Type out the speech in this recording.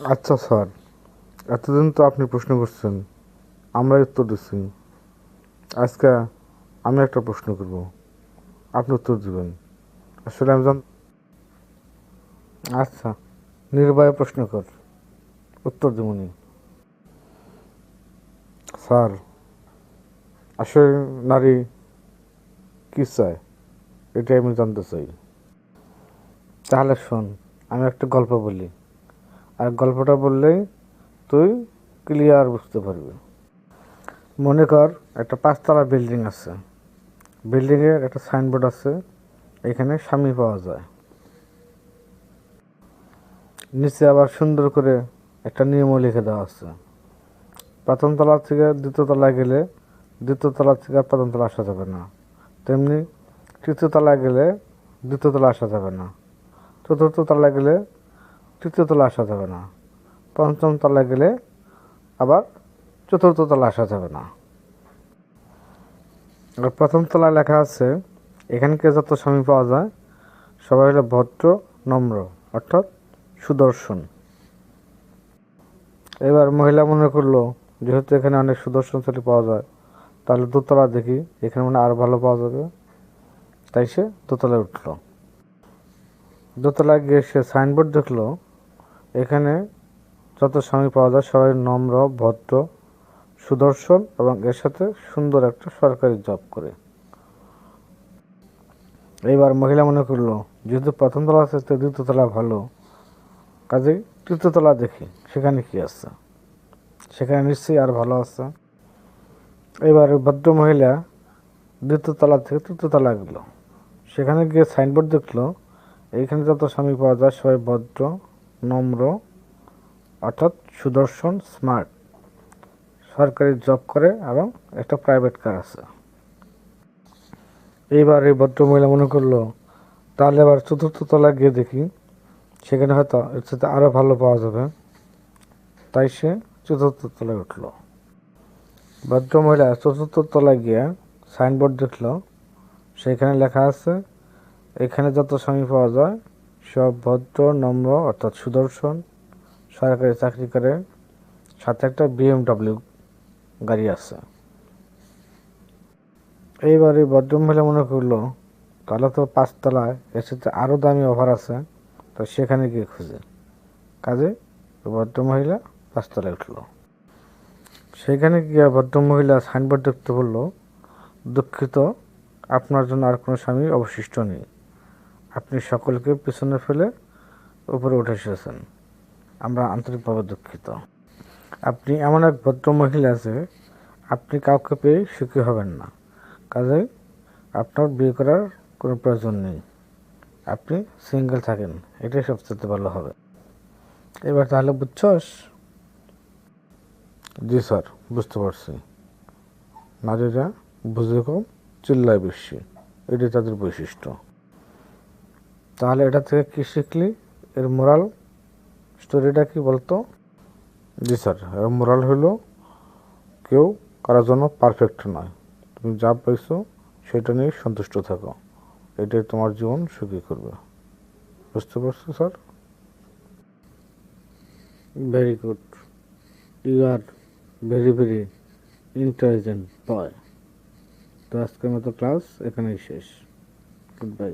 আচ্ছা স্যার, এতদিন তো আপনি প্রশ্ন করছেন, আমরাই উত্তর দিচ্ছি। আজকে আমি একটা প্রশ্ন করব। আপনি উত্তর দিবেন। আসলে আমি জান আচ্ছা নির্ভয়ে প্রশ্ন কর উত্তর দেবনি স্যার, আসলে নারী কি চায়? এটাই আমি জানতে চাই। তাহলে শোন, আমি একটা গল্প বলি। আর গল্পটা বললেই তুই ক্লিয়ার বুঝতে পারবি। মনে কর একটা পাঁচতলা বিল্ডিং আছে। বিল্ডিংয়ের একটা সাইনবোর্ড আছে, এখানে স্বামী পাওয়া যায়। নিচে আবার সুন্দর করে একটা নিয়মও লিখে দেওয়া আছে। প্রথম তলা থেকে দ্বিতীয় তলায় গেলে দ্বিতীয় থেকে আর প্রথম তলা আসা যাবে না। তেমনি তৃতীয় তলায় গেলে দ্বিতীয় তলা আসা যাবে না। চতুর্থ তলায় গেলে তৃতীয় তলা আসা যাবে না। পঞ্চম তলায় গেলে আবার চতুর্থ তলা আসা যাবে না। আর প্রথম তলায় লেখা আছে এখানকে যত স্বামী পাওয়া যায়, সবাই হলো ভদ্র, নম্র, অর্থাৎ সুদর্শন। এবার মহিলা মনে করল, যেহেতু এখানে অনেক সুদর্শন ছেলে পাওয়া যায়, তাহলে দোতলা দেখি, এখানে মানে আর ভালো পাওয়া যাবে। তাই সে দোতলায় উঠল। দোতলায় গিয়ে সে সাইনবোর্ড দেখল এখানে যত স্বামী পাওয়া যায় সবাই নম্র, ভদ্র, সুদর্শন এবং এর সাথে সুন্দর একটা সরকারি জব করে। এইবার মহিলা মনে করল, যেহেতু প্রথম তলা আছে, তো দ্বিতীয় তলা ভালো। কাজেই তৃতীয় তলা দেখি, সেখানে কি আছে? সেখানে নিশ্চয়ই আর ভালো আছে। এবার ভদ্র মহিলা দ্বিতীয় তলা থেকে তৃতীয় তলা গেল। সেখানে গিয়ে সাইনবোর্ড দেখল, এইখানে যত স্বামী পাওয়া যায় সবাই ভদ্র নম্র, অর্থাৎ সুদর্শন স্মার্ট সরকারি জব করে এবং একটা প্রাইভেট কার আছে। এইবার এই ভদ্র মহিলা মনে করল, তাহলে এবার চতুর্থ তলায় গিয়ে দেখি, সেখানে হয়তো এর সাথে আরও ভালো পাওয়া যাবে। তাই সে চতুর্থ তলায় উঠল। ভদ্র মহিলা চতুর্থ তলায় গিয়ে সাইনবোর্ড দেখল। সেখানে লেখা আছে, এখানে যত স্বামী পাওয়া যায় সব ভদ্র, নম্র, অর্থাৎ সুদর্শন, সরকারি চাকরি করে সাথে একটা বিএমডাব্লিউ গাড়ি আছে। এইবার এই ভদ্রমহিলা মনে করল, তাহলে তো পাঁচতলায় এর সাথে আরও দামি অফার আছে, তো সেখানে গিয়ে খুঁজে। কাজে ভদ্রমহিলা পাঁচতলায় উঠল। সেখানে গিয়ে ভদ্রমহিলা সাইনবোর্ড দেখতে বলল, দুঃখিত, আপনার জন্য আর কোনো স্বামী অবশিষ্ট নেই। আপনি সকলকে পিছনে ফেলে উপরে উঠে এসেছেন। আমরা আন্তরিকভাবে দুঃখিত। আপনি এমন এক ভদ্র মহিলা আছে আপনি কাউকে পেয়ে সুখী হবেন না। কাজেই আপনার বিয়ে করার কোনো প্রয়োজন নেই। আপনি সিঙ্গেল থাকেন, এটাই সবচেয়ে ভালো হবে। এবার তাহলে বুঝছস? জি স্যার, বুঝতে পারছি। নারীরা বুঝে কম, চিল্লায় বেশি। এটাই তাদের বৈশিষ্ট্য। তাহলে এটা থেকে কী শিখলি? এর মোরাল স্টোরিটা কি বলতো? জি স্যার এর মোরাল হলো কেউ কারোর জন্য পারফেক্ট নয়। তুমি যা পাইছো সেটা নিয়ে সন্তুষ্ট থাকো। এটাই তোমার জীবন সুখী করবে। বুঝতে পারছ sir very good you are very very intelligent boy তো আজকের মতো ক্লাস এখানেই শেষ। Good bye